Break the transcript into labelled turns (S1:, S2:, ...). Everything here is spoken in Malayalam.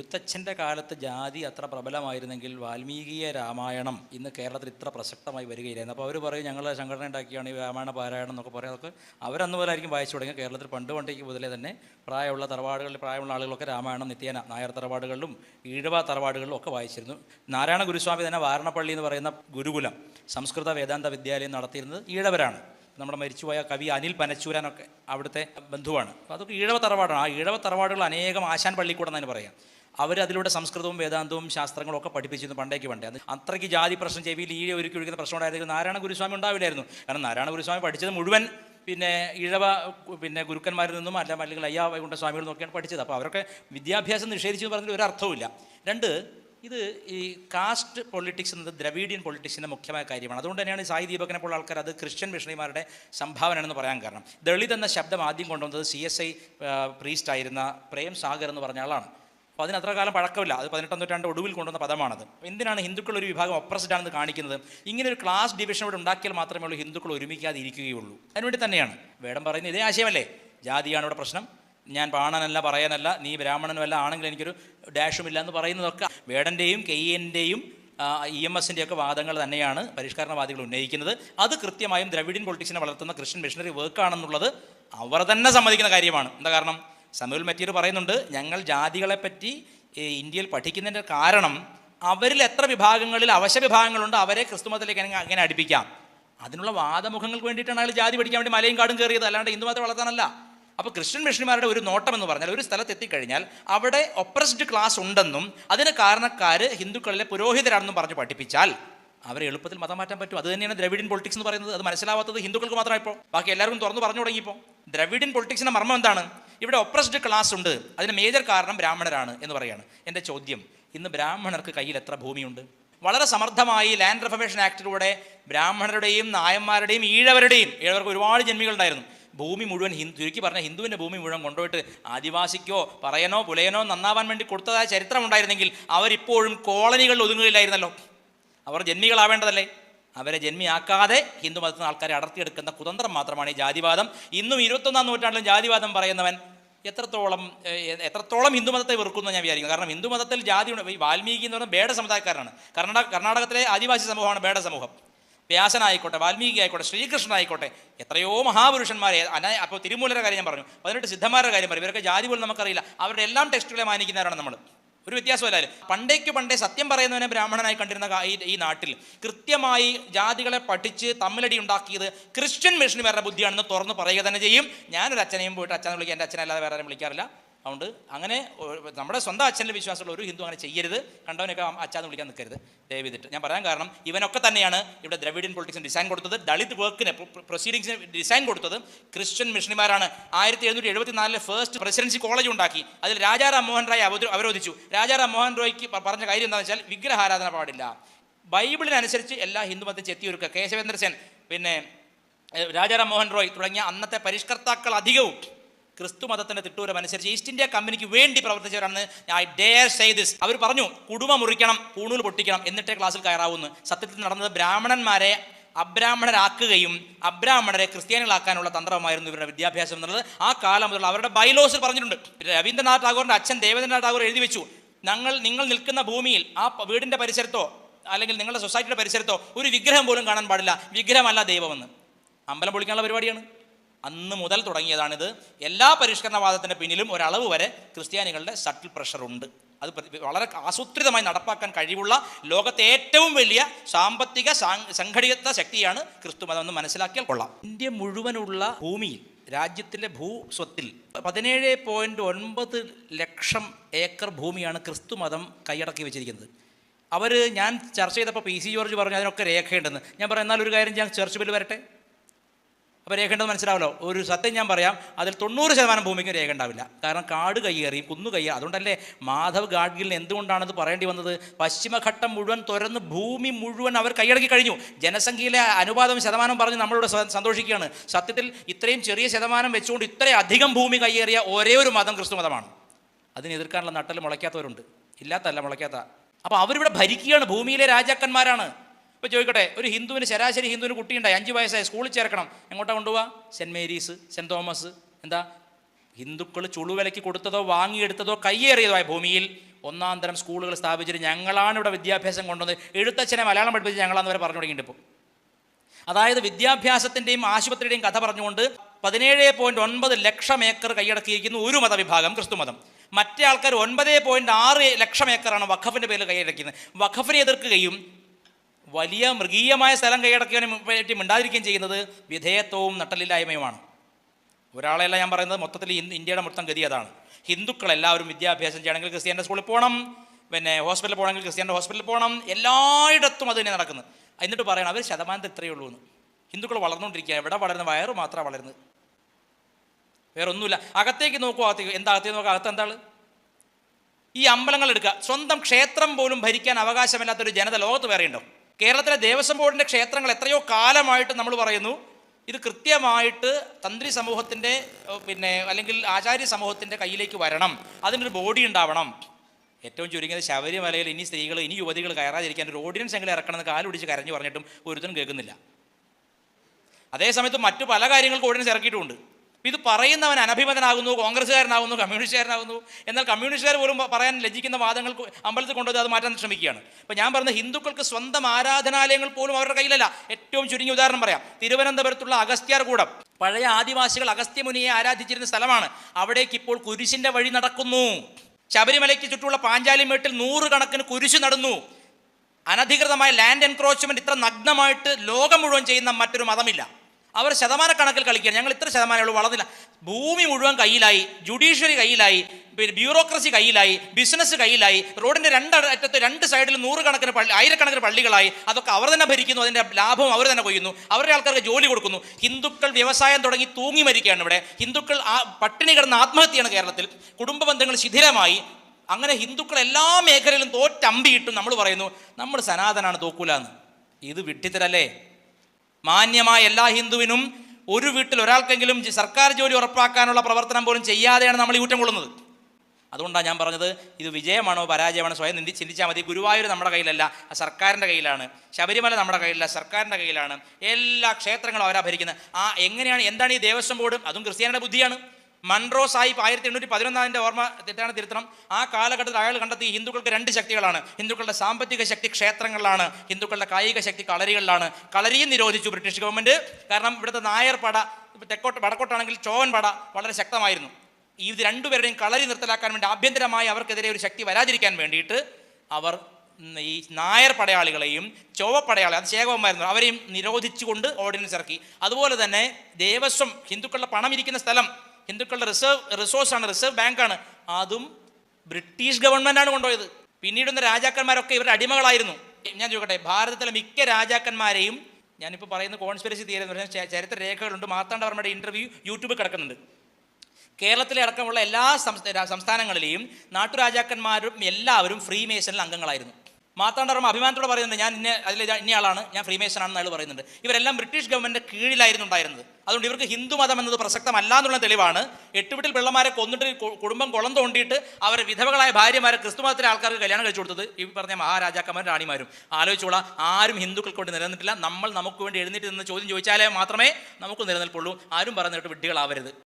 S1: എഴുത്തച്ഛന്റെ കാലത്ത് ജാതി അത്ര പ്രബലമായിരുന്നെങ്കിൽ വാൽമീകിയ രാമായണം ഇന്ന് കേരളത്തിൽ ഇത്ര പ്രസക്തമായി വരികയില്ലായിരുന്നു. അപ്പോൾ അവർ പറയും ഞങ്ങൾ സംഘടന ഉണ്ടാക്കിയാണ് ഈ രാമായണ പാരായണം എന്നൊക്കെ പറയും. അതൊക്കെ അവരന്ന് പോലായിരിക്കും വായിച്ചു തുടങ്ങി കേരളത്തിൽ പണ്ട് പണ്ടേക്ക് മുതലേ തന്നെ പ്രായമുള്ള തറവാടുകളിൽ പ്രായമുള്ള ആളുകളൊക്കെ രാമായണം നിത്യേന നായർ തറവാടുകളിലും ഈഴവ തറവാടുകളിലും ഒക്കെ വായിച്ചിരുന്നു. നാരായണ ഗുരുസ്വാമി തന്നെ വാരണപ്പള്ളി എന്ന് പറയുന്ന ഗുരുകുലം സംസ്കൃത വേദാന്ത വിദ്യാലയം നടത്തിയിരുന്നത് ഈഴവരാണ്. നമ്മുടെ മരിച്ചുപോയ കവി അനിൽ പനച്ചൂരാനൊക്കെ അവിടുത്തെ ബന്ധുവാണ്. അപ്പോൾ അതൊക്കെ ഈഴവ തറവാടാണ്. ആ ഈഴവ തറവാടുകൾ അനേകം ആശാൻ പള്ളിക്കൂടം തന്നെ പറയാം. അവർ അതിലൂടെ സംസ്കൃതവും വേദാന്തവും ശാസ്ത്രങ്ങളും ഒക്കെ പഠിപ്പിച്ചിരുന്നു പണ്ടേക്ക് പണ്ടേ. അത് അത്രയ്ക്ക് ജാതി പ്രശ്നം ചെവിയിൽ ഈ ഒരുക്കി ഒഴിക്കുന്ന പ്രശ്നം ഉണ്ടായിരുന്നെങ്കിൽ നാരായണ ഗുരുസ്വാമി ഉണ്ടാവില്ലായിരുന്നു. കാരണം നാരായണ ഗുരുസ്വാമി പഠിച്ചത് മുഴുവൻ പിന്നെ ഇഴവ പിന്നെ ഗുരുക്കന്മാരിൽ നിന്നും അല്ല അല്ലെങ്കിൽ അയ്യാ വൈകുണ്ഠ സ്വാമികളിൽ നിന്നൊക്കെയാണ് പഠിച്ചത്. അപ്പോൾ അവരൊക്കെ വിദ്യാഭ്യാസം നിഷേധിച്ചു എന്ന് പറഞ്ഞാൽ ഒരു അർത്ഥവുമില്ല. രണ്ട് ഇത് ഈ കാസ്റ്റ് പൊളിറ്റിക്സ് എന്നത് ദ്രവീഡിയൻ പൊളിറ്റിക്സിന്റെ മുഖ്യമായ കാര്യമാണ്. അതുകൊണ്ട് തന്നെയാണ് സായി ദീപകനെ പോലുള്ള ആൾക്കാർ അത് ക്രിസ്ത്യൻ മിഷണറിമാരുടെ സംഭാവനയാണെന്ന് പറയാൻ കാരണം. ദളിത് എന്ന ശബ്ദം ആദ്യം കൊണ്ടുവന്നത് സി എസ് ഐ പ്രീസ്റ്റ് ആയിരുന്ന പ്രേം സാഗർ എന്ന് പറഞ്ഞ ആളാണ്. അപ്പോൾ അതിന് അത്ര കാലം പഴക്കമില്ല. അത് പതിനെട്ടാം നൂറ്റാണ്ട് ഒടുവിൽ കൊണ്ടുവന്ന പദമാണത്. എന്തിനാണ് ഹിന്ദുക്കൾ ഒരു വിഭാഗം ഒപ്രസ്ഡ് ആണെന്ന് കാണിക്കുന്നത്? ഇങ്ങനെ ഒരു ക്ലാസ് ഡിവിഷൻ ഇവിടെ ഉണ്ടാക്കിയാൽ മാത്രമേ ഉള്ളൂ ഹിന്ദുക്കൾ ഒരുമിക്കാതെ ഇരിക്കുകയുള്ളൂ അതിനുവേണ്ടി തന്നെയാണ്. വേടം പറയുന്നത് ഇതേ ആശയമല്ലേ? ജാതിയാണ് ഇവിടെ പ്രശ്നം. ഞാൻ പാണനല്ല പറയാനല്ല നീ ബ്രാഹ്മണനുമല്ല ആണെങ്കിൽ എനിക്കൊരു ഇല്ല എന്ന് പറയുന്നതൊക്കെ വേടന്റെയും കെയ്യന്റെയും ഇ എം എസിന്റെ ഒക്കെ വാദങ്ങൾ തന്നെയാണ് പരിഷ്കരണവാദികൾ ഉന്നയിക്കുന്നത്. അത് കൃത്യമായും ദ്രവിഡിയൻ പൊളിറ്റിക്സിനെ വളർത്തുന്ന ക്രിസ്ത്യൻ മിഷണറി വർക്കാണെന്നുള്ളത് അവർ തന്നെ സമ്മതിക്കുന്ന കാര്യമാണ്. എന്താ കാരണം? സമൂൽ മെറ്റീരിയൽ പറയുന്നുണ്ട് ഞങ്ങൾ ജാതികളെപ്പറ്റി ഇന്ത്യയിൽ പഠിക്കുന്നതിന്റെ കാരണം അവരിൽ എത്ര വിഭാഗങ്ങളിൽ അവശ്യ വിഭാഗങ്ങളുണ്ട് അവരെ ക്രിസ്തുമതത്തിലേക്ക് എങ്ങനെ അടുപ്പിക്കാം. അതിനുള്ള വാദമുഖങ്ങൾക്ക് വേണ്ടിയിട്ടാണ് അയാൾ ജാതി പഠിക്കാൻ വേണ്ടി മലയും കാടും കയറിയത്. അല്ലാണ്ട് ഹിന്ദു മതത്തെ വളർത്താനല്ല. അപ്പോൾ ക്രിസ്ത്യൻ മിഷണിമാരുടെ ഒരു നോട്ടം എന്ന് പറഞ്ഞാൽ ഒരു സ്ഥലത്ത് എത്തിക്കഴിഞ്ഞാൽ അവിടെ ഒപ്രസ്ഡ് ക്ലാസ് ഉണ്ടെന്നും അതിന് കാരണക്കാർ ഹിന്ദുക്കളിലെ പുരോഹിതരാണെന്നും പറഞ്ഞ് പഠിപ്പിച്ചാൽ അവരെ എളുപ്പത്തിൽ മതം മാറ്റാൻ പറ്റും. അത് തന്നെയാണ് ദ്രവിഡിൻ പൊളിറ്റിക്സ് എന്ന് പറയുന്നത്. അത് മനസ്സിലാവാത്തത് ഹിന്ദുക്കൾക്ക് മാത്രമായി ഇപ്പോൾ ബാക്കി എല്ലാവർക്കും തുറന്നു പറഞ്ഞു തുടങ്ങിയപ്പോൾ ദ്രവിഡിൻ പൊളിറ്റിക്സിന്റെ മർമ്മം എന്താണ്? ഇവിടെ ഒപ്രസ്ഡ് ക്ലാസ് ഉണ്ട്. അതിന് മേജർ കാരണം ബ്രാഹ്മണരാണ് എന്ന് പറയാണ്. എന്റെ ചോദ്യം ഇന്ന് ബ്രാഹ്മണർക്ക് കയ്യിൽ എത്ര ഭൂമിയുണ്ട്? വളരെ സമർത്ഥമായി ലാൻഡ് റിഫർമേഷൻ ആക്ടിലൂടെ ബ്രാഹ്മണരുടെയും നായന്മാരുടെയും ഈഴവരുടെയും ഈഴവർക്ക് ഒരുപാട് ജന്മികളുണ്ടായിരുന്നു ഭൂമി മുഴുവൻ ഹിന്ദു ചുരുക്കി പറഞ്ഞ ഹിന്ദുവിന്റെ ഭൂമി മുഴുവൻ കൊണ്ടുപോയിട്ട് ആദിവാസിക്കോ പറയനോ പുലയനോ നന്നാവാൻ വേണ്ടി കൊടുത്തതായ ചരിത്രം ഉണ്ടായിരുന്നെങ്കിൽ അവരിപ്പോഴും കോളനികളിൽ ഒതുങ്ങുകയില്ലായിരുന്നല്ലോ. അവർ ജന്മികളാവേണ്ടതല്ലേ? അവരെ ജന്മിയാക്കാതെ ഹിന്ദു മതത്തിൽ നിന്ന് ആൾക്കാരെ അടർത്തിയെടുക്കുന്ന കുതന്ത്രം മാത്രമാണ് ഈ ജാതിവാദം. ഇന്നും ഇരുപത്തൊന്നാം നൂറ്റാണ്ടിലും ജാതിവാദം പറയുന്നവൻ എത്രത്തോളം എത്രത്തോളം ഹിന്ദുമതത്തെ വെറുക്കുന്നു ഞാൻ വിചാരിക്കുന്നു. കാരണം ഹിന്ദുമതത്തിൽ ജാതി. ഈ വാൽമീകി എന്ന് പറഞ്ഞാൽ ബേഡ സമുദായക്കാരാണ് കർണാടക കർണാടകത്തിലെ ആദിവാസി സമൂഹമാണ് ബേഡ സമൂഹം വ്യാസനായിക്കോട്ടെ വാൽമീകി ആയിക്കോട്ടെ ശ്രീകൃഷ്ണൻ ആയിക്കോട്ടെ എത്രയോ മഹാപുരുഷന്മാരെ അന അപ്പോൾ തിരുമൂലരുടെ കാര്യം ഞാൻ പറഞ്ഞു. പതിനെട്ട് സിദ്ധന്മാരുടെ കാര്യം പറഞ്ഞു. ഇവരൊക്കെ ജാതി പോലും നമുക്കറിയില്ല. അവരുടെ എല്ലാം ടെക്സ്റ്റുകളെ മാനിക്കുന്നവരാണ് നമ്മൾ ഒരു വ്യത്യാസമല്ല പണ്ടേക്ക് പണ്ടേ സത്യം പറയുന്നവനെ ബ്രാഹ്മണനായി കണ്ടിരുന്ന ഈ നാട്ടിൽ കൃത്യമായി ജാതികളെ പഠിച്ച് തമ്മിലടി ഉണ്ടാക്കിയത് ക്രിസ്ത്യൻ മിഷനുമാരുടെ ബുദ്ധിയാണെന്ന് തുറന്ന് പറയുക തന്നെ ചെയ്യും. ഞാനൊരു അച്ഛനെയും പോയിട്ട് അച്ഛനെ വിളിക്കുക എന്റെ അച്ഛനല്ലാതെ വേറെ വിളിക്കാറില്ല. അതുകൊണ്ട് അങ്ങനെ നമ്മുടെ സ്വന്തം അച്ഛനിൽ വിശ്വാസമുള്ള ഒരു ഹിന്ദു അങ്ങനെ ചെയ്യരുത്. കണ്ടവനൊക്കെ അച്ഛാന്ന് വിളിക്കാൻ നിൽക്കരുത്. ദയവിതിട്ട് ഞാൻ പറയാൻ കാരണം ഇവനൊക്കെ തന്നെയാണ് ഇവിടെ ദ്രവിഡിയൻ പൊളിറ്റിക്സിന് ഡിസൈൻ കൊടുത്തത്. ദളിത് വർക്കിന് പ്രൊസീഡിങ്സിന് ഡിസൈൻ കൊടുത്തത് ക്രിസ്ത്യൻ മിഷണിമാരാണ് ആയിരത്തി എഴുന്നൂറ്റി ഫസ്റ്റ് പ്രസിഡൻസി കോളേജ് ഉണ്ടാക്കി. അതിൽ രാജാറാം മോഹൻ റായ് അവരോധിച്ചു. രാജാറാം മോഹൻ റോയ്ക്ക് പറഞ്ഞ കാര്യം എന്താണെന്ന് വെച്ചാൽ വിഗ്രഹാരാധന പാടില്ല. ബൈബിളിനനുസരിച്ച് എല്ലാ ഹിന്ദു ചെത്തിയൊരുക്കുക. കേശവേന്ദ്ര സെൻ പിന്നെ രാജാറാം മോഹൻ റോയ് തുടങ്ങിയ അന്നത്തെ പരിഷ്കർത്താക്കൾ അധികവും ക്രിസ്തു മതത്തിന്റെ തിട്ടൂരം അനുസരിച്ച് ഈസ്റ്റ് ഇന്ത്യ കമ്പനിക്ക് വേണ്ടി പ്രവർത്തിച്ചവരാണ് ഐ ഡെയർ സേ ദിസ്. അവർ പറഞ്ഞു കുടുംബ മുറിക്കണം പൂണൂൽ പൊട്ടിക്കണം എന്നിട്ടേ ക്ലാസ്സിൽ കയറാവുന്നു. സത്യത്തിൽ നടന്നത് ബ്രാഹ്മണന്മാരെ അബ്രാഹ്മണരാക്കുകയും അബ്രാഹ്മണരെ ക്രിസ്ത്യാനികളാക്കാനുള്ള തന്ത്രമായിരുന്നു ഇവരുടെ വിദ്യാഭ്യാസം എന്നുള്ളത്. ആ കാലം മുതൽ അവരുടെ ബൈലോസിൽ പറഞ്ഞിട്ടുണ്ട്. രവീന്ദ്രനാഥ് ടാഗോറിന്റെ അച്ഛൻ ദേവേന്ദ്രനാഥ് ടാഗോർ എഴുതി വെച്ചു ഞങ്ങൾ നിങ്ങൾ നിൽക്കുന്ന ഭൂമിയിൽ ആ വീടിന്റെ പരിസരത്തോ അല്ലെങ്കിൽ നിങ്ങളുടെ സൊസൈറ്റിയുടെ പരിസരത്തോ ഒരു വിഗ്രഹം പോലും കാണാൻ പാടില്ല. വിഗ്രഹമല്ല ദൈവമെന്ന്. അമ്പലം പൊളിക്കാനുള്ള പരിപാടിയാണ്. അന്ന് മുതൽ തുടങ്ങിയതാണിത്. എല്ലാ പരിഷ്കരണവാദത്തിന്റെ പിന്നിലും ഒരളവ് വരെ ക്രിസ്ത്യാനികളുടെ സട്ടിൽ പ്രഷറുണ്ട് അത് വളരെ ആസൂത്രിതമായി നടപ്പാക്കാൻ കഴിവുള്ള ലോകത്തെ ഏറ്റവും വലിയ സാമ്പത്തിക സംഘടിത ശക്തിയാണ് ക്രിസ്തുമതം എന്ന് മനസ്സിലാക്കിയാൽ കൊള്ളാം. ഇന്ത്യ മുഴുവനുള്ള ഭൂമിയിൽ രാജ്യത്തിലെ ഭൂസ്വത്തിൽ പതിനേഴ് പോയിന്റ് ഒൻപത് ലക്ഷം ഏക്കർ ഭൂമിയാണ് ക്രിസ്തുമതം കൈയടക്കി വെച്ചിരിക്കുന്നത്. അവർ ഞാൻ ചർച്ച ചെയ്തപ്പോൾ പി സി ജോർജ് പറഞ്ഞു അതിനൊക്കെ രേഖയുണ്ടെന്ന്. ഞാൻ പറഞ്ഞു എന്നാൽ ഒരു കാര്യം ഞാൻ ചർച്ച് ബില്ല് വരട്ടെ? അപ്പോൾ രേഖ ഉണ്ടെന്ന് മനസ്സിലാവല്ലോ? ഒരു സത്യം ഞാൻ പറയാം അതിൽ തൊണ്ണൂറ് ശതമാനം ഭൂമിക്ക് രേഖ ഉണ്ടാവില്ല. കാരണം കാട് കയ്യേറി കുന്നു കയ്യേറി. അതുകൊണ്ടല്ലേ മാധവ് ഗാഡ്ഗിലിന് എന്തുകൊണ്ടാണെന്ന് പറയേണ്ടി വന്നത്? പശ്ചിമഘട്ടം മുഴുവൻ തുറന്ന് ഭൂമി മുഴുവൻ അവർ കൈയടക്കി കഴിഞ്ഞു. ജനസംഖ്യയിലെ അനുപാതം ശതമാനം പറഞ്ഞ് നമ്മളിവിടെ സന്തോഷിക്കുകയാണ്. സത്യത്തിൽ ഇത്രയും ചെറിയ ശതമാനം വെച്ചുകൊണ്ട് ഇത്രയും അധികം ഭൂമി കയ്യേറിയ ഒരേ ഒരു മതം ക്രിസ്തു മതമാണ്. അതിനെ എതിർക്കാനുള്ള നട്ടൽ മുളയ്ക്കാത്തവരുണ്ട്. ഇല്ലാത്തല്ല മുളയ്ക്കാത്ത. അപ്പോൾ അവരിവിടെ ഭരിക്കുകയാണ്. ഭൂമിയിലെ രാജാക്കന്മാരാണ്. ഇപ്പോൾ ചോദിക്കട്ടെ ഒരു ഹിന്ദുവിന് ശരാശരി ഹിന്ദുവിന് കുട്ടിയുണ്ടായി അഞ്ച് വയസ്സായി സ്കൂളിൽ ചേർക്കണം എങ്ങോട്ടാണ് കൊണ്ടുപോവാ? സെന്റ് മേരീസ് സെന്റ് തോമസ് എന്താ? ഹിന്ദുക്കൾ ചുളുവിലയ്ക്ക് കൊടുത്തതോ വാങ്ങിയെടുത്തതോ കയ്യേറിയതോ ആയ ഭൂമിയിൽ ഒന്നാം തരം സ്കൂളുകൾ സ്ഥാപിച്ചിട്ട് ഞങ്ങളാണ് ഇവിടെ വിദ്യാഭ്യാസം കൊണ്ടുവന്നത്. എഴുത്തച്ഛനെ മലയാളം പഠിപ്പിച്ച് ഞങ്ങളാന്ന് വരെ പറഞ്ഞു തുടങ്ങിയിട്ടുണ്ട് അതായത് വിദ്യാഭ്യാസത്തിന്റെയും ആശുപത്രിയുടെയും കഥ പറഞ്ഞുകൊണ്ട് പതിനേഴ് പോയിന്റ് ഒൻപത് ലക്ഷം ഏക്കർ കൈയടക്കിയിരിക്കുന്ന ഒരു മതവിഭാഗം ക്രിസ്തു മതം. മറ്റേ ആൾക്കാർ ഒൻപത് പോയിന്റ് ആറ് ലക്ഷം ഏക്കറാണ് വഖഫിന്റെ പേരിൽ കൈയടക്കുന്നത് വഖഫിനെ എതിർക്കുകയും വലിയ മൃഗീയമായ സ്ഥലം കൈയടക്കിയവനെ പറ്റി മിണ്ടാതിരിക്കുകയും ചെയ്യുന്നത് വിധേയത്വവും നട്ടലില്ലായ്മയുമാണ്. ഒരാളെയല്ല ഞാൻ പറയുന്നത് മൊത്തത്തിൽ ഇന്ത്യയുടെ മൊത്തം ഗതി അതാണ്. ഹിന്ദുക്കൾ എല്ലാവരും വിദ്യാഭ്യാസം ചെയ്യണമെങ്കിൽ ക്രിസ്ത്യാന്റെ സ്കൂളിൽ പോകണം പിന്നെ ഹോസ്പിറ്റലിൽ പോകണമെങ്കിൽ ക്രിസ്ത്യാന്റെ ഹോസ്പിറ്റലിൽ പോകണം എല്ലായിടത്തും അത് തന്നെ നടക്കുന്നത് എന്നിട്ട് പറയണം അവർ ശതമാനത്തിൽ ഇത്രയേ ഉള്ളൂ എന്ന്. ഹിന്ദുക്കൾ വളർന്നുകൊണ്ടിരിക്കുകയാണ് എവിടെ വളരുന്ന? വയറ് മാത്രമാണ് വളരുന്നത്. വേറൊന്നുമില്ല. അകത്തേക്ക് നോക്കുക അകത്തേക്ക് എന്താ അകത്തേക്ക് നോക്കുക അകത്ത് എന്താണ്? ഈ അമ്പലങ്ങൾ എടുക്കുക. സ്വന്തം ക്ഷേത്രം പോലും ഭരിക്കാൻ അവകാശമില്ലാത്തൊരു ജനത ലോകത്ത് വേറെ ഉണ്ടോ? കേരളത്തിലെ ദേവസ്വം ബോർഡിന്റെ ക്ഷേത്രങ്ങൾ എത്രയോ കാലമായിട്ട് നമ്മൾ പറയുന്നു. ഇത് കൃത്യമായിട്ട് തന്ത്രി സമൂഹത്തിന്റെ പിന്നെ അല്ലെങ്കിൽ ആചാര്യ സമൂഹത്തിന്റെ കയ്യിലേക്ക് വരണം. അതിനൊരു ബോഡി ഉണ്ടാവണം. ഏറ്റവും ചുരുങ്ങിയത് ശബരിമലയിൽ ഇനി സ്ത്രീകൾ ഇനി യുവതികൾ കയറാതിരിക്കാൻ ഒരു ഓർഡിനൻസ് എങ്കിലും ഇറക്കണമെന്ന് കാലുപിടിച്ച് കരഞ്ഞു പറഞ്ഞിട്ടും ഒരുത്തനും കേൾക്കുന്നില്ല. അതേസമയത്ത് മറ്റു പല കാര്യങ്ങൾക്ക് ഓർഡിനൻസ് ഇറക്കിയിട്ടുമുണ്ട്. ഇത് പറയുന്നവൻ അനഭിമതനാകുന്നു കോൺഗ്രസ്സുകാരനാകുന്നു കമ്മ്യൂണിസ്റ്റുകാരനാകുന്നു. എന്നാൽ കമ്മ്യൂണിസ്റ്റുകാർ പോലും പറയാൻ ലജ്ജിക്കുന്ന വാദങ്ങൾ അമ്പലത്തിൽ കൊണ്ടുവന്ന് അത് മാറ്റാൻ ശ്രമിക്കുകയാണ്. ഇപ്പം ഞാൻ പറഞ്ഞ ഹിന്ദുക്കൾക്ക് സ്വന്തം ആരാധനാലയങ്ങൾ പോലും അവരുടെ കയ്യിലല്ല. ഏറ്റവും ചുരുങ്ങിയ ഉദാഹരണം പറയാം. തിരുവനന്തപുരത്തുള്ള അഗസ്ത്യാർ കൂടം പഴയ ആദിവാസികൾ അഗസ്ത്യമുനിയെ ആരാധിച്ചിരുന്ന സ്ഥലമാണ്. അവിടേക്ക് ഇപ്പോൾ കുരിശിന്റെ വഴി നടക്കുന്നു. ശബരിമലയ്ക്ക് ചുറ്റുമുള്ള പാഞ്ചാലിമേട്ടിൽ നൂറുകണക്കിന് കുരിശ് നടന്നു. അനധികൃതമായ ലാൻഡ് എൻക്രോച്ച്മെന്റ് ഇത്ര നഗ്നമായിട്ട് ലോകം മുഴുവൻ ചെയ്യുന്ന മറ്റൊരു മതമില്ല. അവർ ശതമാനക്കണക്കിൽ കളിക്കുക ഞങ്ങൾ ഇത്ര ശതമാനമേ ഉള്ളൂ വളർന്നില്ല. ഭൂമി മുഴുവൻ കയ്യിലായി ജുഡീഷ്യറി കയ്യിലായി പിന്നെ ബ്യൂറോക്രസി കയ്യിലായി ബിസിനസ് കയ്യിലായി റോഡിന്റെ രണ്ട് അറ്റത്ത് രണ്ട് സൈഡിൽ നൂറുകണക്കിന് പള്ളി ആയിരക്കണക്കിന് പള്ളികളായി. അതൊക്കെ അവർ തന്നെ ഭരിക്കുന്നു അതിന്റെ ലാഭം അവർ തന്നെ കൊയ്യുന്നു. അവരുടെ ആൾക്കാർക്ക് ജോലി കൊടുക്കുന്നു. ഹിന്ദുക്കൾ വ്യവസായം തുടങ്ങി തൂങ്ങി മരിക്കുകയാണ് ഇവിടെ. ഹിന്ദുക്കൾ ആ പട്ടിണി കിടന്ന് ആത്മഹത്യയാണ് കേരളത്തിൽ. കുടുംബ ബന്ധങ്ങൾ ശിഥിലമായി. അങ്ങനെ ഹിന്ദുക്കൾ എല്ലാ മേഖലയിലും തോറ്റമ്പിയിട്ടും നമ്മൾ പറയുന്നു നമ്മൾ സനാതനാണ് തോക്കൂലെന്ന്. ഇത് വിട്ടിത്തരല്ലേ? മാന്യമായ എല്ലാ ഹിന്ദുവിനും ഒരു വീട്ടിൽ ഒരാൾക്കെങ്കിലും സർക്കാർ ജോലി ഉറപ്പാക്കാനുള്ള പ്രവർത്തനം പോലും ചെയ്യാതെയാണ് നമ്മൾ ഈ ഊറ്റം കൊള്ളുന്നത്. അതുകൊണ്ടാണ് ഞാൻ പറഞ്ഞത് ഇത് വിജയമാണോ പരാജയമാണോ സ്വയം നിന്ദി ചിന്തിച്ചാൽ മതി. ഗുരുവായൂർ നമ്മുടെ കയ്യിലല്ല സർക്കാരിന്റെ കയ്യിലാണ്. ശബരിമല നമ്മുടെ കയ്യിലല്ല സർക്കാരിന്റെ കയ്യിലാണ്. എല്ലാ ക്ഷേത്രങ്ങളും അവരാ ഭരിക്കുന്നത്. ആ എങ്ങനെയാണ് എന്താണ് ഈ ദേവസ്വം ബോർഡ്? അതും ക്രിസ്ത്യാനിയുടെ ബുദ്ധിയാണ്. മൺറോ സാഹിബ് ആയിരത്തി എണ്ണൂറ്റി പതിനൊന്നാതിന്റെ ഓർമ്മ തെറ്റാണ് തിരുത്തണം. ആ കാലഘട്ടത്തിൽ അയാൾ കണ്ടെത്തി ഹിന്ദുക്കൾക്ക് രണ്ട് ശക്തികളാണ്. ഹിന്ദുക്കളുടെ സാമ്പത്തിക ശക്തി ക്ഷേത്രങ്ങളിലാണ് ഹിന്ദുക്കളുടെ കായിക ശക്തി കളരികളിലാണ്. കളരിയും നിരോധിച്ചു ബ്രിട്ടീഷ് ഗവൺമെന്റ് കാരണം ഇവിടുത്തെ നായർ പട തെക്കോട്ട് വടക്കോട്ടാണെങ്കിൽ ചോവൻ പട വളരെ ശക്തമായിരുന്നു. ഇത് രണ്ടുപേരുടെയും കളരി നിർത്തലാക്കാൻ വേണ്ടി ആഭ്യന്തരമായി അവർക്കെതിരെ ഒരു ശക്തി വരാതിരിക്കാൻ വേണ്ടിയിട്ട് അവർ ഈ നായർ പടയാളികളെയും ചോവപ്പടയാളി പടയാളി അത് ശേഖവന്മാരുന്നു അവരെയും നിരോധിച്ചുകൊണ്ട് ഓർഡിനൻസ് ഇറക്കി. അതുപോലെ തന്നെ ദേവസ്വം ഹിന്ദുക്കളുടെ പണം ഇരിക്കുന്ന സ്ഥലം ഹിന്ദുക്കളുടെ റിസർവ് റിസോഴ്സാണ് റിസർവ് ബാങ്കാണ് അതും ബ്രിട്ടീഷ് ഗവൺമെന്റാണ് കൊണ്ടുപോയത്. പിന്നീടുന്ന രാജാക്കന്മാരൊക്കെ ഇവരുടെ അടിമകളായിരുന്നു. ഞാൻ ചോദിക്കട്ടെ ഭാരതത്തിലെ മിക്ക രാജാക്കന്മാരെയും ഞാനിപ്പോൾ പറയുന്ന കോൺസ്പിറസി തിയറി എന്ന് പറഞ്ഞാൽ ചരിത്ര രേഖകളുണ്ട് മാർത്താണ്ഡവർമ്മയുടെ ഇന്റർവ്യൂ യൂട്യൂബിൽ കിടക്കുന്നുണ്ട്. കേരളത്തിലെ അടക്കമുള്ള എല്ലാ സംസ്ഥാനങ്ങളിലെയും നാട്ടുരാജാക്കന്മാരും എല്ലാവരും ഫ്രീ മേസണിൽ അംഗങ്ങളായിരുന്നു. മാർത്താണ്ഡവർമ്മ അഭിമാനത്തോടെ പറയുന്നുണ്ട് ഞാൻ ഇന്ന അതിൽ ഇന്നയാളാണ് ഞാൻ ഫ്രീമേഷൻ ആണെന്ന് അയാൾ പറയുന്നുണ്ട്. ഇവരെല്ലാം ബ്രിട്ടീഷ് ഗവൺമെന്റ് കീഴിലായിരുന്നു ഉണ്ടായിരുന്നത്. അതുകൊണ്ട് ഇവർക്ക് ഹിന്ദു മതം എന്നത് പ്രസക്തമല്ല എന്നുള്ള തെളിവാണ്. എട്ടുവിട്ടിൽ പിള്ളമാരെ കൊന്നിട്ട് കുടുംബം കുളം തോണ്ടിയിട്ട് അവരെ വിധവകളായ ഭാര്യമാരെ ക്രിസ്തു മതത്തിലെ ആൾക്കാർക്ക് കല്യാണം കഴിച്ചു കൊടുത്തത് ഈ പറഞ്ഞ മഹാരാജാക്കന്മാരും റാണിമാരും. ആലോചിച്ചോളാം ആരും ഹിന്ദുക്കൾക്ക് കൊണ്ട് നിലനിന്നിട്ടില്ല. നമ്മൾ നമുക്ക് വേണ്ടി എഴുന്നേറ്റ് നിന്ന് ചോദ്യം ചോദിച്ചാലേ മാത്രമേ നമുക്ക് നിലനിൽപ്പുള്ളൂ. ആരും പറഞ്ഞിട്ട് വിഡ്ഢികളാവരുത്.